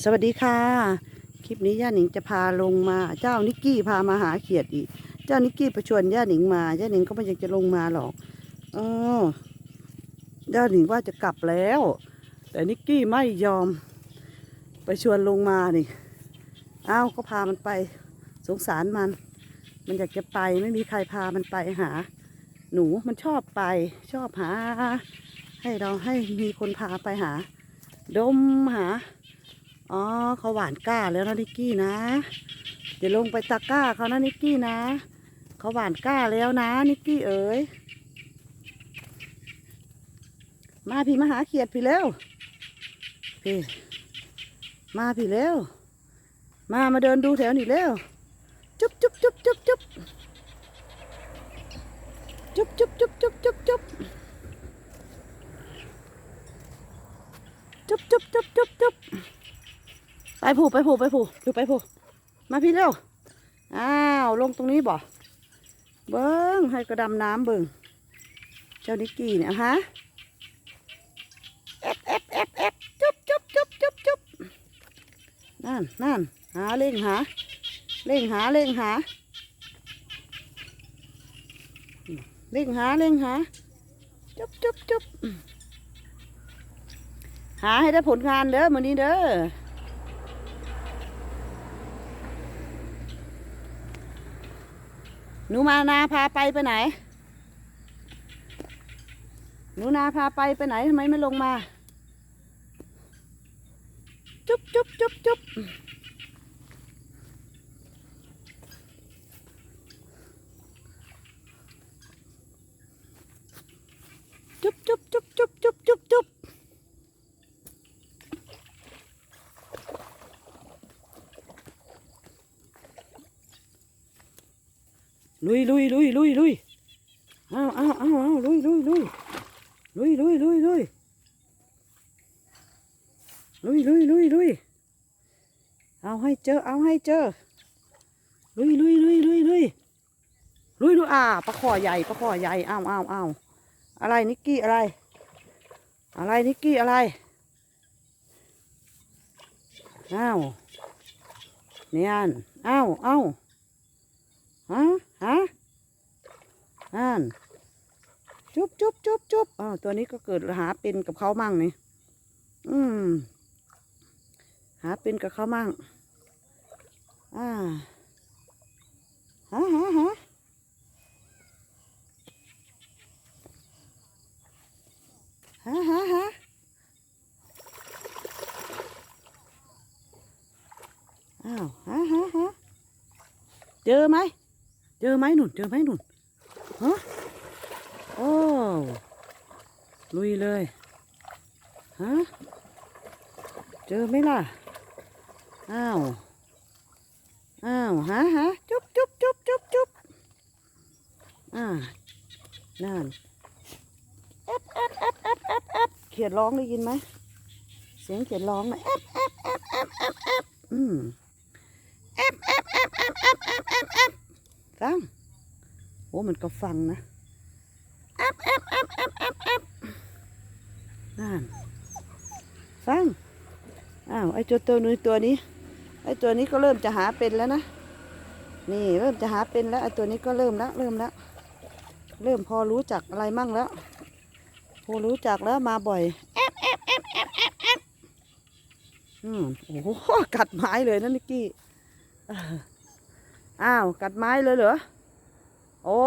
สวัสดีค่ะ คลิปนี้ย่าหนิงจะพาลงมาเจ้านิกกี้พามาหาเขียดอีก เจ้านิกกี้ประชวนย่าหนิงมาย่าหนิงก็ไม่อยากจะลงมาหรอกเออย่าหนิงว่าจะกลับแล้ว แต่นิกกี้ไม่ยอม ไปชวนลงมานี่อ้าวก็พามันไป สงสารมัน มันอยากจะไปไม่มีใครพามันไปหา หนูมันชอบไปชอบหา ให้เราให้มีคนพาไปหา ดมหา อ๋อเขาหวานก้าแล้วนะนิกกี้นะ เดี๋ยวลงไปตะกร้าเขานะนิกกี้นะ เขาหวานก้าแล้วนะนิกกี้เอ๋ย มาพี่มาหาเขียดพี่เร็วพี่มาพี่เร็ว มามาเดินดูแถวนี่เร็ว จุ๊บจุ๊บจุ๊บจุ๊บจุ๊บจุ๊บจุ๊บจุ๊บจุ๊บจุ๊บจุ๊บจุ๊บจุ๊บจุ๊บจุ๊บ ไปผูไปผูไปผูดูไปผูมาพี่เร็ว อ้าว ลงตรงนี้บ่เบิ้งให้กระดำน้ำเบิ้งเจ้านิกกี้เนี่ยฮะเอฟเอฟเอฟเอฟจุ๊บจุ๊บจุ๊บจุ๊บจุ๊บนั่นนั่นหาเล่งหาเล่งหาเล่งหาเล่งหาเล่งหาจุ๊บจุ๊บจุ๊บหาให้ได้ผลงานเด้อมื้อนี้เด้อ หนูมานาพาไปไปไหน หนูนาพาไปไปไหนทำไมไม่ลงมา จุ๊บจุ๊บจุ๊บจุ๊บจุ๊บจุ๊บจุ๊บจุ๊บจุ๊บจุ๊บจุ๊บ ลุยลุยลุยลุยลุยเอาเอาเอาเอาลุยลุยลุยลุยลุยลุยลุยลุยลุยลุยลุยเอาให้เจอเอาให้เจอลุยลุยลุยลุยลุยลุยลุยอ่าปลาขอใหญ่ปลาขอใหญ่เอาเอาเอาอะไรนิกกี้อะไร อะไรนิกกี้อะไรอ้าวเนียนอ้าวอ้าว ฮะฮะนั่นจุ๊บจุ๊บจุ๊บจุ๊บอ้าวตัวนี้ก็เกิดหาเป็นกับเขามั่งนี่อืม หาเป็นกับเขามั่งอ่าฮะฮะฮะฮะฮะฮะอ้าวฮะฮะฮะเจอไหม เจอไหมหนุนเจอไหมหนุนฮะโอ้ลุยเลยฮะเจอไหมล่ะอ้าวอ้าวฮะฮะจุ๊บจุ๊บจุ๊บจุ๊บจุ๊บอ่านั่นเอฟเอฟเอฟเอฟเอฟเอฟเขียดร้องได้ยินไหมเสียงเขียดร้องนะเอฟเอฟเอฟเอฟเอฟเอฟอืม ฟังโอ้มันก็ฟังนะแอบแอบแอบแอบแอบแอบนั่นฟังอ้าวไอ้ตัวตัวนี้ตัวนี้ไอ้ตัวนี้ก็เริ่มจะหาเป็นแล้วนะนี่เริ่มจะหาเป็นแล้วไอ้ตัวนี้ก็เริ่มแล้วเริ่มแล้วเริ่มพอรู้จักอะไรมั่งแล้วพอรู้จักแล้วมาบ่อยแอบแอบแอบแอบแอบแอบอืมโอ้โหกัดไม้เลยนะนิกกี้เอ้าว กัดไม้เลยเหรอ โอ้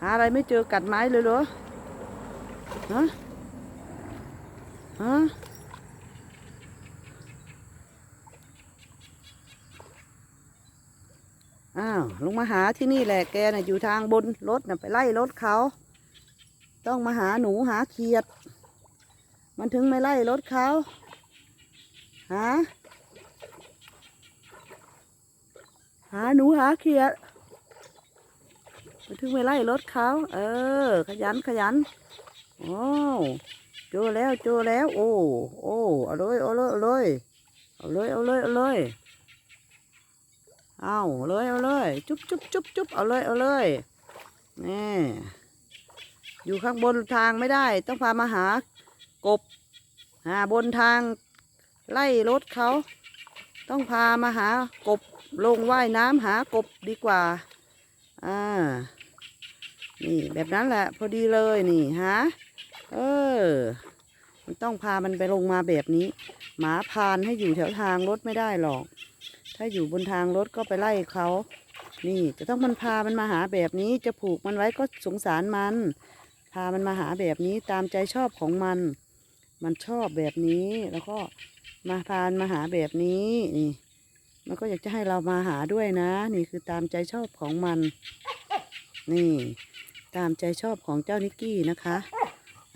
หาอะไรไม่เจอกัดไม้เลยเหรอ ฮะ ฮะ อ้าว ลงมาหาที่นี่แหละแกน่ะอยู่ทางบนรถน่ะไปไล่รถเขา ต้องมาหาหนูหาเขียด มันถึงไม่ไล่รถเขาหา หาหนูหาเขียดไปถึงไปไล่รถเขาเออ ขยันขยันโอ้เจอแล้วเจอแล้ว โอ้โอ้เอาเลยเอาเลยเอาเลยเอาเลยเอาเลยเอาเลยเอาเลยเอาเลยจุ๊บจุ๊บจุ๊บจุ๊บเอาเลยเอาเลยนี่อยู่ข้างบนทางไม่ได้ ต้องพามาหากบ หาบนทางไล่รถเขา ต้องพามาหากบ ลงว่ายน้ำหากบดีกว่า อ่า นี่แบบนั้นแหละ พอดีเลยนี่ฮะ เออ มันต้องพามันไปลงมาแบบนี้ หมาพานให้อยู่แถวทางรถไม่ได้หรอก ถ้าอยู่บนทางรถก็ไปไล่เขา นี่จะต้องมันพามันมาหาแบบนี้ จะผูกมันไว้ก็สงสารมัน พามันมาหาแบบนี้ตามใจชอบของมัน มันชอบแบบนี้แล้วก็มาพานมาหาแบบนี้นี่ มันก็อยากจะให้เรามาหาด้วยนะ นี่คือตามใจชอบของมัน นี่ ตามใจชอบของเจ้านิกกี้นะคะ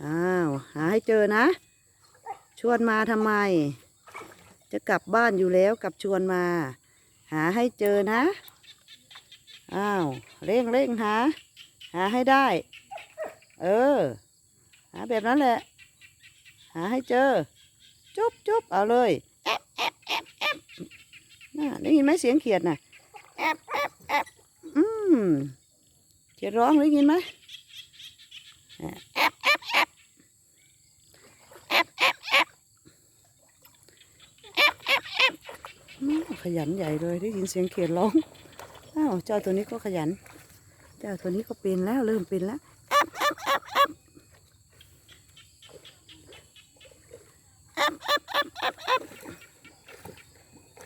อ้าว หาให้เจอนะ ชวนมาทำไม จะกลับบ้านอยู่แล้วกลับชวนมา หาให้เจอนะ อ้าว เร่งเร่งหา หาให้ได้ เออ หาแบบนั้นแหละ หาให้เจอ จุ๊บจุ๊บเอาเลย แอบแอบแอบ ได้ยินไหมเสียงเขียดน่ะแอบแอบแอบอืมเขียดร้องได้ยินไหมแอบแอบแอบแอบแอบแอบแอบแอบแอบขยันใหญ่เลยได้ยินเสียงเขียดร้องอ้าวเจ้าตัวนี้ก็ขยัน เจ้าตัวนี้ก็เป็นแล้วเริ่มเป็นแล้ว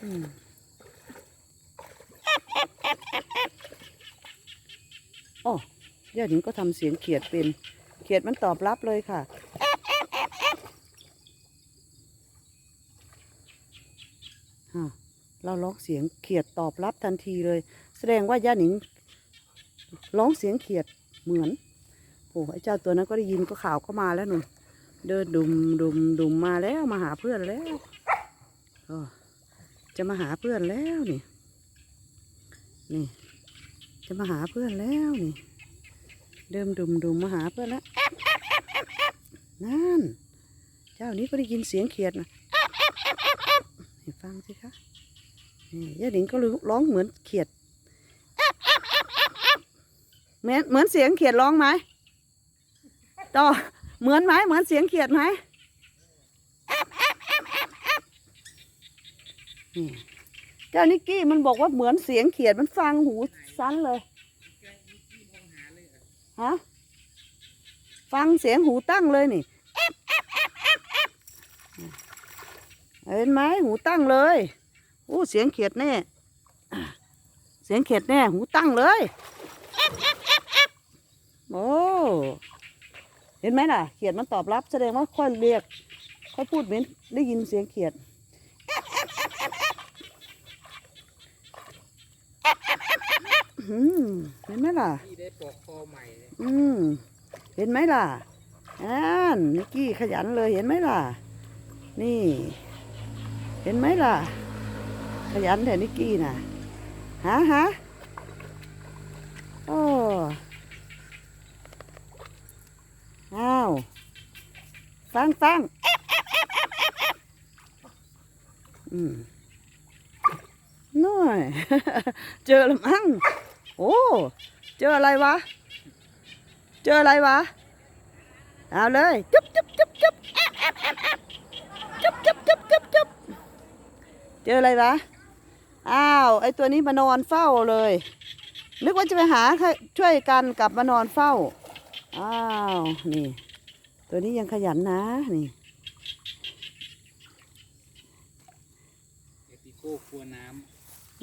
อืม โอ้ย่าหนิงก็ทำเสียงเขียดเป็น เขียดมันตอบรับเลยค่ะ เราร้องเสียงเขียดตอบรับทันทีเลย แสดงว่าย่าหนิงร้องเสียงเขียดเหมือนโอ้ไอ้เจ้าตัวนั้นก็ได้ยินก็ข่าวก็มาแล้วหนูเดินดุมดุมดุมมาแล้วมาหาเพื่อนแล้วจะมาหาเพื่อนแล้วนี่ นี่ จะมาหาเพื่อนแล้วนี่ เดิมดุมดุมมาหาเพื่อนแล้วนั่น เจ้านี้ก็ได้ยินเสียงเขียดนะให้ฟังสิคะนี่ยาหนิงก็ร้องเหมือนเขียดเหมือนเหมือนเสียงเขียดร้องไหมต่อเหมือนไหมเหมือนเสียงเขียดไหมนี่ เจ้านิกกี้มันบอกว่าเหมือนเสียงเขียดมันฟังหูสั้นเลยฮะฟังเสียงหูตั้งเลยนี่เห็นไหมหูตั้งเลยอู้เสียงเขียดแน่เสียงเขียดแน่หูตั้งเลยโอ้เห็นไหมล่ะ เขียดมันตอบรับแสดงว่าค่อยเรียกค่อยพูดเหมือนได้ยินเสียงเขียด อืมเห็นไหมล่ะ ที่ได้ปลอกคอใหม่เลยอืม เห็นไหมล่ะอ่านนิกกี้ขยันเลยเห็นไหมล่ะ นี่ เห็นไหมล่ะ ขยันแต่นิกกี้น่ะฮะฮะโอ้อ้าวฟังฟังอืมน้อย เจอแล้วมั้ง โอ้ เจออะไรวะ เจออะไรวะ เอาเลยจุ๊บจุ๊บจุ๊บจุ๊บแอบแอบแอบแอบจุ๊บจุ๊บจุ๊บจุ๊บจุ๊บเจออะไรวะ อ้าว ไอตัวนี้มานอนเฝ้าเลย นึกว่าจะไปหาใครช่วยกันกลับมานอนเฝ้า อ้าว นี่ ตัวนี้ยังขยันนะ นี่เอปิโก้กลัวน้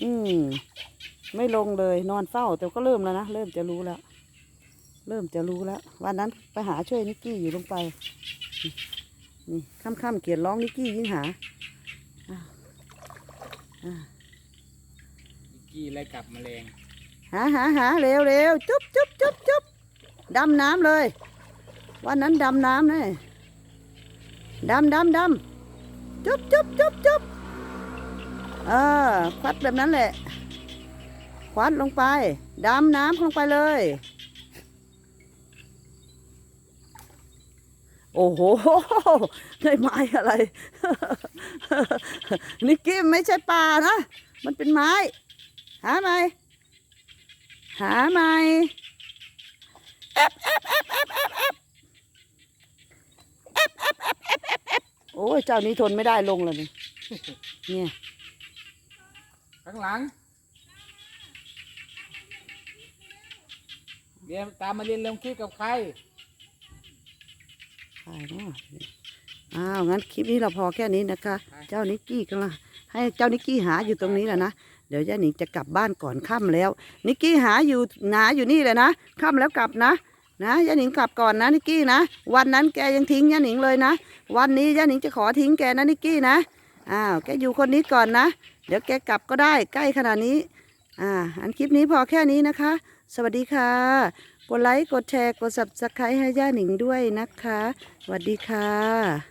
อืม ไม่ลงเลยนอนเฝ้า แต่ก็เริ่มแล้วนะ เริ่มจะรู้แล้ว เริ่มจะรู้แล้ว วันนั้นไปหาช่วยนิกกี้อยู่ลงไป นี่นี่ค่ำๆเกียดร้องนิกกี้ยิ่งหาอ้าวอ่าำนิกกี้ไล่กลับแมลงหาหาหาเร็วเร็วจุ๊บจุ๊บจุ๊บจุ๊บดำน้ำเลย วันนั้นดำน้ำเลยดำดำดำจุ๊บจุ๊บจุ๊บจุ๊บเออควัดแบบนั้นแหละค วัดลงไป ดำน้ำลงไปเลย โอ้โห ได้ไม้อะไร นิกกี้ไม่ใช่ปลานะ มันเป็นไม้ หาไหม หาไหมเอบเอบเอบเอบเอบแอบโอ้ยเจ้านี้ทนไม่ได้ลงเลยนี่เนี่ย ข้างหลัง เรียนตามมาเรียนลงคลิปกับใครใช่เนาะอ้าวงั้นคลิปนี้เราพอแค่นี้นะคะ เจ้านิกกี้กำลังให้เจ้านิกกี้หาอยู่ตรงนี้แหละนะเดี๋ยวย่าหนิงจะกลับบ้านก่อนค่ำแล้ว นิกกี้หาอยู่หาอยู่นี่เลยนะค่ำแล้วกลับนะ นะย่าหนิงกลับก่อนนะนิกกี้นะ วันนั้นแกยังทิ้งย่าหนิงเลยนะ วันนี้ย่าหนิงจะขอทิ้งแกนะนิกกี้นะอ้าวแกอยู่คนนี้ก่อนนะ เดี๋ยวแกกลับก็ได้ใกล้ขนาดนี้อ่าอันคลิปนี้พอแค่นี้นะคะ สวัสดีค่ะ กดไลค์ กดแชร์ กด subscribe ให้ย่าหนิงด้วยนะคะ สวัสดีค่ะ